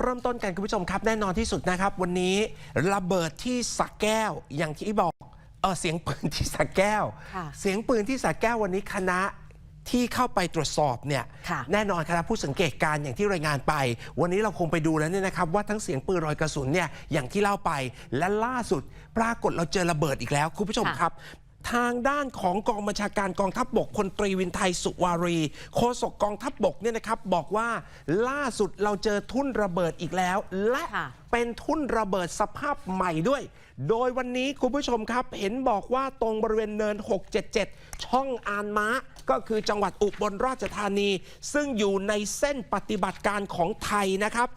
เริ่มต้นกันคุณผู้ชมครับ แน่นอนที่สุดนะครับ วันนี้ระเบิดที่สักแก้วอย่างที่บอกเออเสียงปืนที่สักแก้วค่ะเสียงปืนที่สักแก้ววันนี้คณะที่เข้าไปตรวจสอบเนี่ยค่ะแน่นอนคณะผู้สังเกตการณ์อย่างที่รายงานไป วันนี้เราคงไปดูแล้วเนี่ยนะครับว่าทั้งเสียงปืนรอยกระสุนเนี่ยอย่างที่เล่าไปและล่าสุดปรากฏเราเจอระเบิดอีกแล้ว คุณผู้ชมค่ะครับ ทางด้านของกองบัญชาการกองทัพบกพลตรีวินไทยสุวารี โฆษกกองทัพบกเนี่ยนะครับบอกว่าล่าสุดเราเจอทุ่นระเบิดอีกแล้ว และค่ะเป็นทุ่นระเบิดสภาพใหม่ด้วย โดยวันนี้คุณผู้ชมครับ เห็นบอกว่าตรงบริเวณเนิน 677 ช่องอานม้า ก็คือจังหวัดอุบลราชธานี ซึ่งอยู่ในเส้นปฏิบัติการของไทยนะครับ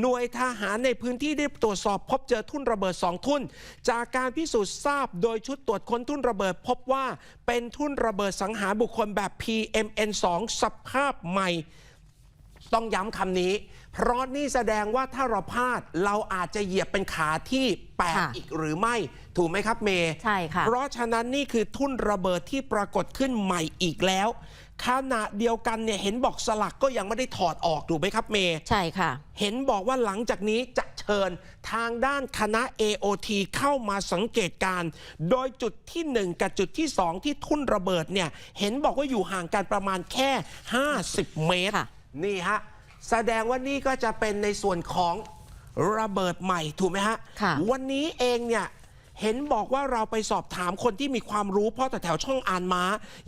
หน่วยทหารในพื้นที่ได้ตรวจสอบพบเจอทุ่นระเบิด 2 ทุ่น จากการพิสูจน์ทราบโดยชุดตรวจค้นทุ่นระเบิด พบว่าเป็นทุ่นระเบิดสังหารบุคคลแบบ PMN2 สภาพใหม่ ต้องย้ำคำนี้ เพราะนี่แสดงว่าถ้าเราพลาดเราอาจจะเหยียบเป็นขาที่แปดค่ะอีกหรือไม่ถูกไหมครับเมย์ใช่ค่ะเพราะฉะนั้นนี่คือทุ่นระเบิดที่ปรากฏขึ้นใหม่อีกแล้วขณะเดียวกันเนี่ยเห็นบอกสลักก็ยังไม่ได้ถอดออกถูกไหมครับเมย์ใช่ค่ะ เห็นบอกว่าหลังจากนี้จะเชิญทางด้านคณะ AOT เข้ามาสังเกตการณ์โดยจุดที่ 1 กับจุดที่ 2 ที่ทุ่นระเบิดเนี่ย เห็นบอกว่าอยู่ห่างกันประมาณแค่ 50 เมตรค่ะนี่ฮะ แสดงว่านี่ก็จะเป็นในส่วนของระเบิดใหม่ถูกไหมฮะค่ะวันนี้เองเนี่ย เห็นบอกว่าเราไปสอบถามคนที่มีความรู้เพราะแต่แถวช่องอานม้า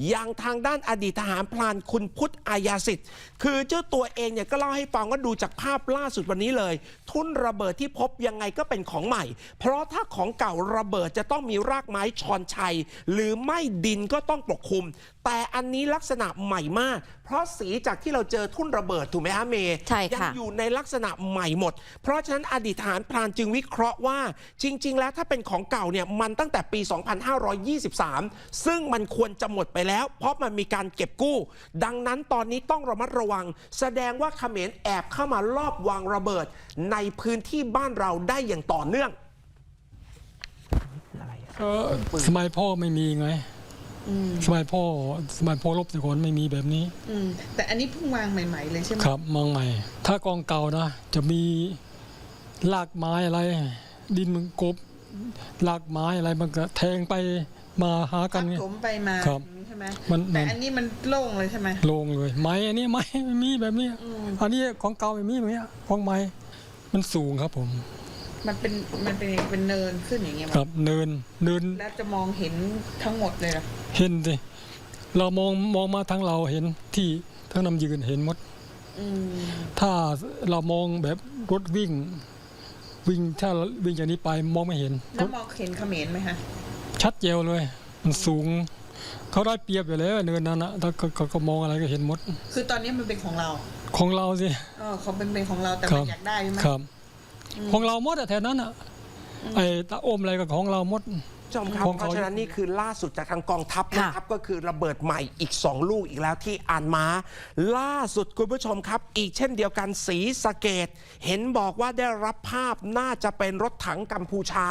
อย่างทางด้านอดีตทหารพลานคุณพุทธอายาสิทธิ์ คือเจ้าตัวเองเนี่ยก็เล่าให้ฟังว่าดูจากภาพล่าสุดวันนี้เลย ทุ่นระเบิดที่พบยังไงก็เป็นของใหม่ เพราะถ้าของเก่าระเบิดจะต้องมีรากไม้ชอนชัย หรือไม่ดินก็ต้องปกคลุม แต่อันนี้ลักษณะใหม่มาก เพราะสีจากที่เราเจอทุ่นระเบิดถูกไหมฮะเมย์ใช่ค่ะยังอยู่ในลักษณะใหม่หมด เพราะฉะนั้นอดีตทหารพรานจึงวิเคราะห์ว่า จริง ๆ แล้วถ้าเป็นของเก่าเนี่ยมันตั้งแต่ปี 2523 ซึ่งมันควรจะหมดไปแล้ว เพราะมันมีการเก็บกู้ ดังนั้นตอนนี้ต้องระมัดระวัง แสดงว่าเขมรแอบเข้ามาลอบวางระเบิด ในพื้นที่บ้านเราได้อย่างต่อเนื่องก็สมัยพ่อไม่มีไงสมัยพ่อสมัยพ่อรบแต่ก่อนไม่มีแบบนี้อืมแต่อันนี้เพิ่งวางใหม่ ๆ เลยใช่ไหมครับมองใหม่ ถ้ากองเก่านะ จะมีลากไม้อะไร ดินมันกบ ลากไม้อะไรมันก็แทงไปมาหากัทันบไงถมไปมาครับอย่างนี้ใช่ไหมมันแต่มันอันนี้มันโล่งเลยใช่ไหม โลงเลย ไม้อันนี้ไม้ไม่มีแบบนี้อืม อันนี้ของเก่าไม่มีแบบนี้ของใหม่มันสูงครับผม มันเป็นมันเป็นเป็นเนินขึ้นอย่างเงี้ยครับเนินเนินแล้วจะมองเห็นทั้งหมดเลยเหรอเห็นสิเรามองมองมาทั้งเราเห็นที่ทั้งนำยืนเห็นหมด อืมถ้าเรามองแบบรถวิ่ง วิ่งถ้าวิ่งจากนี้ไปมองไม่เห็น แล้วมองเห็นเขมรไหมคะชัดเจวเลย มันสูง เขาได้เปรียบอยู่แล้วเนินนั้นนะถ้าเขาเขาก็มองอะไรก็เห็นหมด คือตอนนี้มันเป็นของเรา ของเราสิเออเขาเป็นเป็นของเราแต่ครัมันบอยากได้ใช่ไหมครับ ของเราหมดอะแถวนั้นอะไอ้ตาอมอะไรก็ของเราหมด ชมครับของเพเขาราะฉะนั้นนี่คือล่าสุดจากทางกองทัพนะครับ ก็คือระเบิดใหม่อีก 2 ลูกอีกแล้วที่อานม้าล่าสุดคุณผู้ชมครับ อีกเช่นเดียวกันสีสะเกต เห็นบอกว่าได้รับภาพน่าจะเป็นรถถังกัมพูชา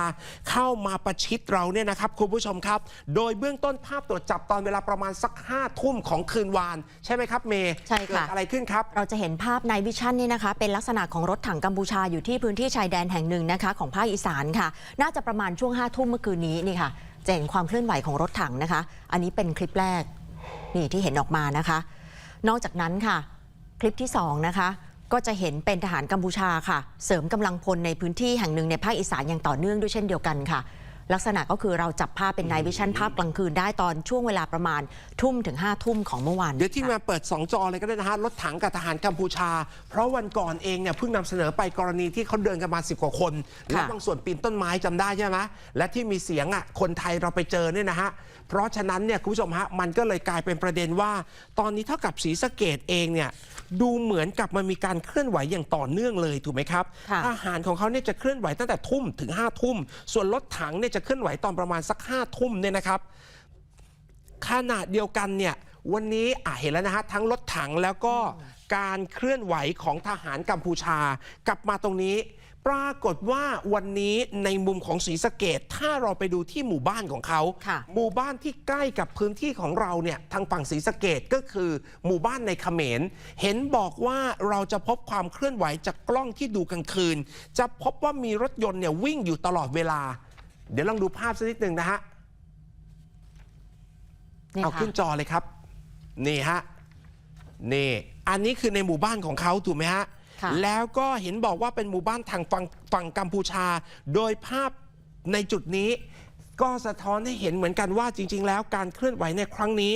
เข้ามาประชิดเราเนี่ยนะครับคุณผู้ชมครับ โดยเบื้องต้นภาพตรวจจับตอนเวลาประมาณสักห้าทุ่มของคืนวาน ใช่ไหมครับเมย์ใช่ค่ะ เกิดอะไรขึ้นครับ เราจะเห็นภาพในวิชั่นนี่นะคะ เป็นลักษณะของรถถังกัมพูชาอยู่ที่พื้นที่ชายแดนแห่งหนึ่งนะคะ ของภาคอีสานค่ะ น่าจะประมาณช่วง5้าทุ่มเมื่อคืนนี้นี่ค่ะจะเห็นความเคลื่อนไหวของรถถังนะคะ อันนี้เป็นคลิปแรกนี่ที่เห็นออกมานะคะ นอกจากนั้นค่ะ คลิปที่สองนะคะก็จะเห็นเป็นทหารกัมพูชาค่ะ เสริมกำลังพลในพื้นที่แห่งหนึ่งในภาคอีสานอย่างต่อเนื่องด้วยเช่นเดียวกันค่ะ ลักษณะก็คือเราจับภาพเป็นไนวิชั่นภาพกลางคืนได้ตอนช่วงเวลาประมาณทุ่มถึง5้าทุ่มของเมื่อวานเดี๋ยวที่ค่ะมาเปิด 2 จอเลยก็ได้นะฮะรถถังกับทหารกัมพูชา เพราะวันก่อนเองเนี่ยเพิ่งนำเสนอไปกรณีที่เขาเดินกันมา10กว่าคนและบางส่วนปีนต้นไม้จำได้ใช่ไหมและที่มีเสียงอะคนไทยเราไปเจอเนี่ยนะฮะเพราะฉะนั้นเนี่ยคุณผู้ชมฮะมันก็เลยกลายเป็นประเด็นว่า ตอนนี้เท่ากับศรีสะเกดเองเนี่ยดูเหมือนกับมันมีการเคลื่อนไหวอย่างต่อเนื่องเลยถูกไหมครับค่ะทหารของเขาเนี่ยจะเคลื่อนไหวตั้งแต่ทุ่มถึง5้าทุ่ม ส่วนรถถังเนี่ยจะเคลื่อนไหวตอนประมาณสัก5้าทุ่มเนี่ยนะครับขณะเดียวกันเนี่ยวันนี้อะเห็นแล้วนะฮะทั้งรถถังแล้วก็การเคลื่อนไหวของทหารกัมพูชา กลับมาตรงนี้ ปรากฏว่าวันนี้ในมุมของศรีสะเกดถ้าเราไปดูที่หมู่บ้านของเขาค่ะหมู่บ้านที่ใกล้กับพื้นที่ของเราเนี่ยทางฝั่งศรีสะเกดก็คือ หมู่บ้านในเขมร เห็นบอกว่าเราจะพบความเคลื่อนไหวจากกล้องที่ดูกลางคืน จะพบว่ามีรถยนต์เนี่ยวิ่งอยู่ตลอดเวลา เดี๋ยวลองดูภาพสักนิดหนึ่งนะฮะนี่เอาค่ะขึ้นจอเลยครับ นี่ฮะ นี่ อันนี้คือในหมู่บ้านของเขาถูกไหมฮะค่ะแล้วก็เห็นบอกว่าเป็นหมู่บ้านทางฝั่งฝั่งกัมพูชา โดยภาพในจุดนี้ก็สะท้อนให้เห็นเหมือนกันว่าจริง ๆ แล้วการเคลื่อนไหวในครั้งนี้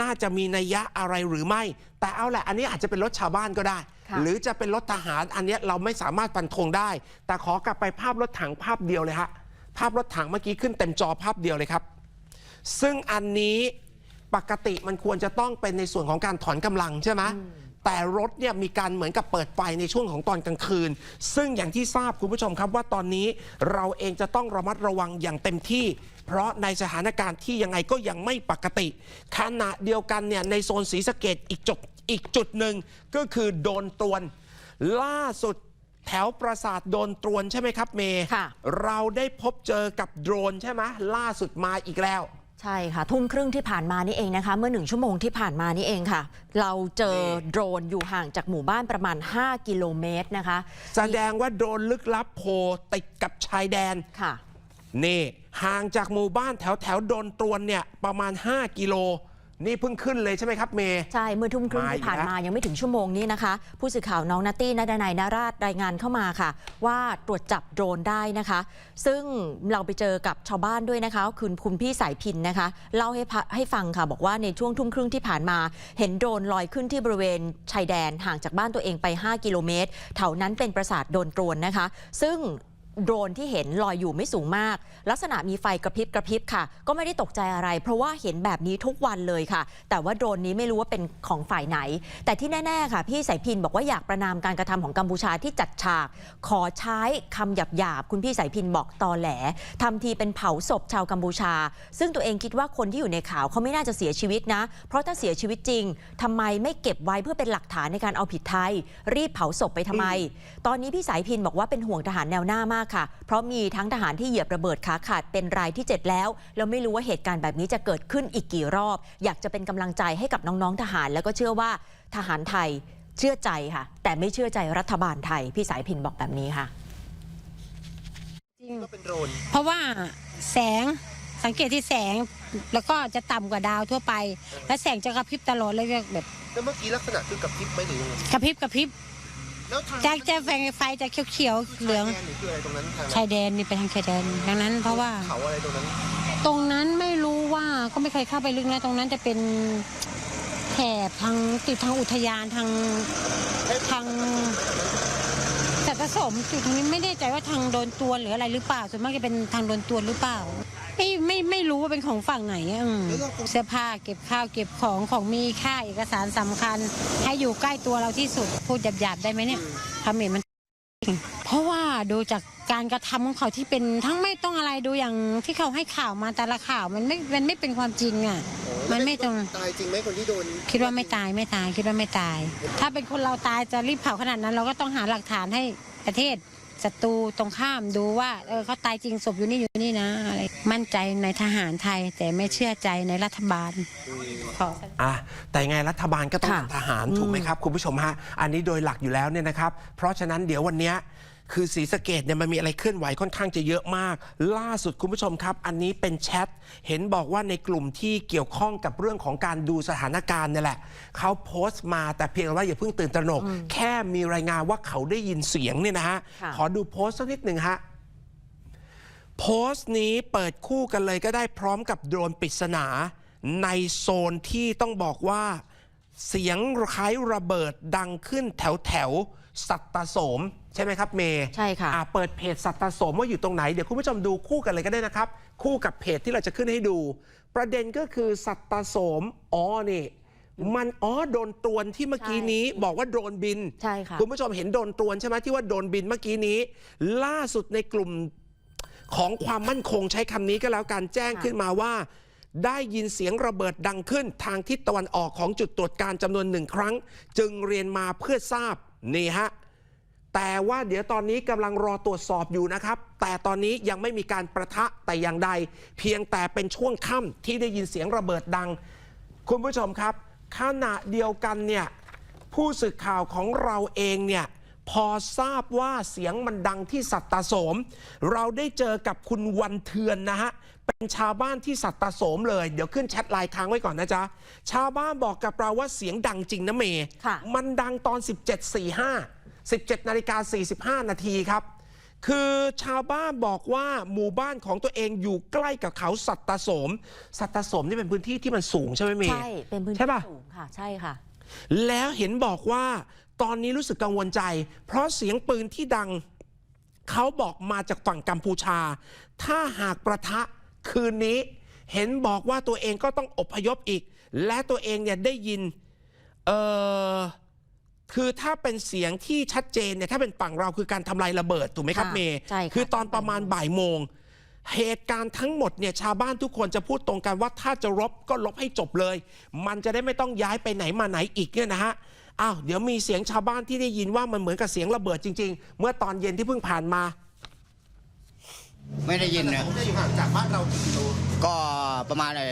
น่าจะมีนัยยะอะไรหรือไม่ แต่เอาแหละ อันนี้อาจจะเป็นรถชาวบ้านก็ได้ค่ะหรือจะเป็นรถทหารอันเนี้ยเราไม่สามารถฟันธงได้ แต่ขอกลับไปภาพรถถังภาพเดียวเลยฮะ ภาพรถถังเมื่อกี้ขึ้นเต็มจอภาพเดียวเลยครับ ซึ่งอันนี้ปกติมันควรจะต้องเป็นในส่วนของการถอนกำลังใช่ไหมแต่รถเนี่ยมีการเหมือนกับเปิดไฟในช่วงของตอนกลางคืน ซึ่งอย่างที่ทราบคุณผู้ชมครับว่าตอนนี้เราเองจะต้องระมัดระวังอย่างเต็มที่ เพราะในสถานการณ์ที่ยังไงก็ยังไม่ปกติ ขณะเดียวกันเนี่ยในโซนศรีสะเกดอีกจุดอีกจุดหนึ่งก็คือโดนตรวน ล่าสุด แถวปราสาทโดนตรวนใช่ไหมครับเมย์ค่ะเราได้พบเจอกับโดรนใช่ไหมล่าสุดมาอีกแล้วใช่ค่ะ ทุ่มครึ่งที่ผ่านมานี่เองนะคะ เมื่อหนึ่งชั่วโมงที่ผ่านมานี่เองค่ะ เราเจอโดรนอยู่ห่างจากหมู่บ้านประมาณ 5 กิโลเมตรนะคะ แสดงว่าโดรนลึกลับโผล่ติดกับชายแดนค่ะ นี่ห่างจากหมู่บ้านแถวแถวๆโดนตรวนเนี่ยประมาณ 5 กิโล นี่เพิ่งขึ้นเลยใช่ไหมครับเมย์ใช่ เมื่อทุ่มครึ่งมาอีกที่ผ่านแล้วมายังไม่ถึงชั่วโมงนี้นะคะ ผู้สื่อข่าวน้องนัตตี้นาดนัยนาราชรายงานเข้ามาค่ะ ว่าตรวจจับโดรนได้นะคะ ซึ่งเราไปเจอกับชาวบ้านด้วยนะคะ คือคุณพี่สายพินนะคะ เล่าให้พะให้ฟังค่ะ บอกว่าในช่วงทุ่มครึ่งที่ผ่านมา เห็นโดรนลอยขึ้นที่บริเวณชายแดนห่างจากบ้านตัวเองไป 5 กิโลเมตรแถวนั้นเป็นปราสาทโดนตรวนนะคะ ซึ่ง โดรนที่เห็นลอยอยู่ไม่สูงมาก ลักษณะมีไฟกระพริบกระพริบค่ะ ก็ไม่ได้ตกใจอะไร เพราะว่าเห็นแบบนี้ทุกวันเลยค่ะ แต่ว่าโดรนนี้ไม่รู้ว่าเป็นของฝ่ายไหน แต่ที่แน่ๆค่ะ พี่สายพินบอกว่าอยากประนามการกระทำของกัมพูชาที่จัดฉาก ขอใช้คำหยาบๆคุณพี่สายพินบอกตอแหลทำทีเป็นเผาศพชาวกัมพูชา ซึ่งตัวเองคิดว่าคนที่อยู่ในข่าวเขาไม่น่าจะเสียชีวิตนะ เพราะถ้าเสียชีวิตจริงทำไมไม่เก็บไว้เพื่อเป็นหลักฐานในการเอาผิดไทย รีบเผาศพไปทำไม ตอนนี้พี่สายพินบอกว่าเป็นห่วงทหารแนวหน้ามากค่ะ เพราะมีทั้งทหารที่เหยียบระเบิดขาขาดเป็นรายที่ 7 แล้ว แล้วไม่รู้ว่าเหตุการณ์แบบนี้จะเกิดขึ้นอีกกี่รอบ อยากจะเป็นกำลังใจให้กับน้องๆทหาร แล้วก็เชื่อว่าทหารไทยเชื่อใจค่ะ แต่ไม่เชื่อใจรัฐบาลไทย พี่สายพินบอกแบบนี้ค่ะจริงก็เป็นโดรนเพราะว่าแสงสังเกตที่แสงแล้วก็จะต่ำกว่าดาวทั่วไป และแสงจะกระพริบตลอดเลยแบบแล้วเมื่อกี้ลักษณะคือกับพริบไหมหรือยังไงกระพริบกระพริบ แล้วทางจะจะไฟไฟจะเขียวๆเหลือง ชายแดนหรือคืออะไรตรงนั้นทางชายแดนนี่ไปทางชายแดนดังนั้นเพราะว่า เขาอะไรตรงนั้น ตรงนั้นไม่รู้ว่าก็ไม่เคยเข้าไปลึกนะตรงนั้นจะเป็นแถบทางติดทางอุทยานทางทางแต่ผ สมจุดตรงนี้ไม่แน่ใจว่าทางโดนตัวหรืออะไรหรือเปล่าส่วนมากจะเป็นทางโดนตัวหรือเปล่า ไม่ไม่ไม่รู้ว่าเป็นของฝั่งไหนอะอืมเสื้อผ้าเก็บข้าวเก็บของของมีค่าเอกสารสำคัญ ให้อยู่ใกล้ตัวเราที่สุด พูดหยาบๆได้ไหมเนี่ยคำเห็นมัน เพราะว่าดูจากการกระทำของเขาที่เป็นทั้งไม่ต้องอะไรดูอย่างที่เขาให้ข่าวมาแต่ละข่าวมันไม่มันไม่เป็นความจริงอะ มันไม่ตรง ตายจริงไหมคนที่โดนคิดว่าไม่ตายไม่ตายคิดว่าไม่ตาย ถ้าเป็นคนเราตายจะรีบเผาขนาดนั้น เราก็ต้องหาหลักฐานให้ ประเทศศัตรูตรงข้ามดูว่าเออเขาตายจริงศพอยู่นี่อยู่นี่นะอะไรมั่นใจในทหารไทย แต่ไม่เชื่อใจในรัฐบาลขออะแต่ยังไงรัฐบาลก็ต้องค่ะทหารถูกไหมครับ คุณผู้ชมฮะอันนี้โดยหลักอยู่แล้วเนี่ยนะครับ เพราะฉะนั้นเดี๋ยววันเนี้ย คือสีสะเกตเนี่ยมันมีอะไรเคลื่อนไหวค่อนข้างจะเยอะมาก ล่าสุดคุณผู้ชมครับ อันนี้เป็นแชทเห็นบอกว่าในกลุ่มที่เกี่ยวข้องกับเรื่องของการดูสถานการณ์เนี่ยแหละเขาโพสต์มาแต่เพียงว่าอย่าเพิ่งตื่นตระหนก แค่มีรายงานว่าเขาได้ยินเสียงเนี่ยนะฮะค่ะขอดูโพสต์สักนิดหนึ่งฮะโพสต์นี้เปิดคู่กันเลยก็ได้พร้อมกับโดรนปริศนาในโซนที่ต้องบอกว่า เสียงคล้ายระเบิดดังขึ้นแถวแถวๆสัตตโสม ใช่ไหมครับเมย์ใช่ค่ะอ่เปิดเพจสัตตโสมว่าอยู่ตรงไหน เดี๋ยวคุณผู้ชมดูคู่กันเลยก็ได้นะครับ คู่กับเพจที่เราจะขึ้นให้ดู ประเด็นก็คือสัตตโสมอ๋อนี่มันอ๋อโดนตรวนที่เมื่อกี้นี้ บอกว่าโดรนบินใช่ค่ะคุณผู้ชมเห็นโดนตรวนใช่ไหมที่ว่าโดนบินเมื่อกี้นี้ ล่าสุดในกลุ่มของความมั่นคงใช้คำนี้ก็แล้วการแจ้งค่ะขึ้นมาว่า ได้ยินเสียงระเบิดดังขึ้น ทางทิศตะวันออกของจุดตรวจการจำนวนหนึ่งครั้ง จึงเรียนมาเพื่อทราบนี่ฮะ แต่ว่าเดี๋ยวตอนนี้กำลังรอตรวจสอบอยู่นะครับ แต่ตอนนี้ยังไม่มีการประทะแต่อย่างใด เพียงแต่เป็นช่วงค่ำที่ได้ยินเสียงระเบิดดัง คุณผู้ชมครับ ขณะเดียวกันเนี่ยผู้สื่อข่าวของเราเองเนี่ยพอทราบว่าเสียงมันดังที่สัตตโสม เราได้เจอกับคุณวันเทือนนะฮะ เป็นชาวบ้านที่สัตตโสมเลย เดี๋ยวขึ้นแชทไลน์ค้างไว้ก่อนนะจ๊ะ ชาวบ้านบอกกับเราว่าเสียงดังจริงนะเมย์ค่ะมันดังตอน 17.45 17นาฬิกา45 นาทีครับ คือชาวบ้านบอกว่าหมู่บ้านของตัวเองอยู่ใกล้กับเขาสัตตโสม สัตตโสมนี่เป็นพื้นที่ที่มันสูงใช่ไหมเมย์ใช่ เป็นพื้นใช่ที่ปะสูงค่ะ ใช่ค่ะ แล้วเห็นบอกว่าตอนนี้รู้สึกกังวลใจ เพราะเสียงปืนที่ดังเขาบอกมาจากฝั่งกัมพูชา ถ้าหากประทะคืนนี้ เห็นบอกว่าตัวเองก็ต้องอพยพอีก และตัวเองเนี่ยได้ยิน เออ คือถ้าเป็นเสียงที่ชัดเจนเนี่ยถ้าเป็นฝั่งเราคือการทำลายระเบิดถูกไหมครับค่ะเมย์ใช่ค่ะ คือตอนประมาณบ่ายโมง เหตุการณ์ทั้งหมดเนี่ยชาวบ้านทุกคนจะพูดตรงกันว่าถ้าจะรบก็ลบให้จบเลย มันจะได้ไม่ต้องย้ายไปไหนมาไหนอีกเนี่ยนะฮะอ้าวเดี๋ยวมีเสียงชาวบ้านที่ได้ยินว่ามันเหมือนกับเสียงระเบิดจริง ๆ เมื่อตอนเย็นที่เพิ่งผ่านมา ไม่ได้ยินนะจะอยู่ห่างจากบ้านเรากี่กิโลก็ประมาณไอ้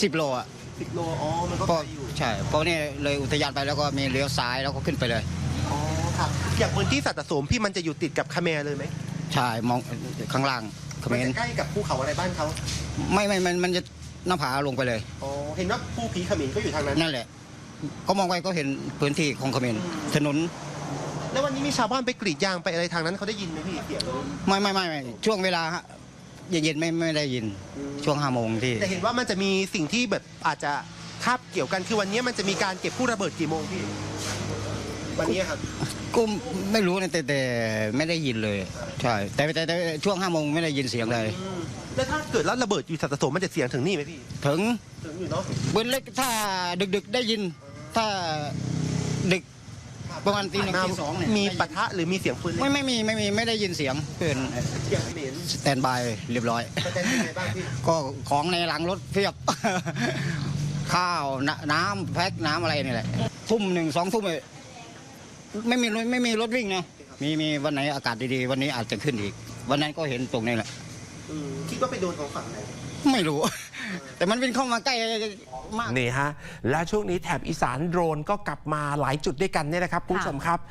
สิบโลอะ สิบโลอ๋อมันก็เพไกลราะอยู่ใช่เพราะนี่เลยอุทยานไปแล้วก็มีเลี้ยวซ้ายแล้วก็ขึ้นไปเลย อ๋อครับอย่างพื้นที่สัตว์สมพี่มันจะอยู่ติดกับคาเมรเลยไหมใช่มองข้างล่างเขมมันรจะใกล้กับภูเขาอะไรบ้านเขาไม่ไม่มันมันจะหน้าผาลงไปเลย อ๋อเห็นว่าภูผีเขมินก็อยู่ทางนั้น นั่นแหละ ก็มองไปก็เห็นพื้นที่ของเขมรถนนแล้ววันนี้มีชาวบ้านไปกรีดยางไปอะไรทางนั้นเขาได้ยินไหมพี่เสียงไม่ไม่ไม่ไม่ช่วงเวลาฮะ เย็นๆไม่ไม่ได้ยินช่วงห้าโมงที่แต่เห็นว่ามันจะมีสิ่งที่แบบอาจจะคาบเกี่ยวกันคือวันนี้มันจะมีการเก็บผู้ระเบิดกี่โมงพี่วันนี้ครับก็ไม่รู้นะแต่แต่ไม่ได้ยินเลยใช่แต่แต่แต่ช่วงห้าโมงไม่ได้ยินเสียงเลยแล้วถ้าเกิดแล้วระเบิดอยู่สัตว์สมมันจะเสียงถึงนี่ไหมพี่ถึงถึงอยู่เนาะปืนเล็กถ้าดึกๆได้ยิน ถ้าดึก ประมาณตีหนึ่งตีสองเนี่ยมีปะทะหรือมีเสียงปืนเล็กไม่ไม่มีไม่มีไม่ได้ยินเสียงเพื่อนเสียงเขมินสแตนบายเรียบร้อยสแตนเป็นไงบ้างพี่ก็ของในหลังรถเพียบ ข้าวน้ำน้ำแพ็คน้ำอะไรนี่แหละทุ่มหนึ่งสองทุ่มเอ้ยไม่มีไม่มีรถวิ่งนะมีมีวันไหนอากาศดีๆ วันนี้อาจจะขึ้นอีก วันนั้นก็เห็นตรงนี้แหละอืมคิดว่าไปโดนของฝั่งไหนไม่รู้ แต่มันเป็นเข้ามาใกล้มาก นี่ฮะ และช่วงนี้แถบอีสานโดรนก็กลับมาหลายจุดด้วยกันเนี่ยนะครับคุณผู้ชมครับ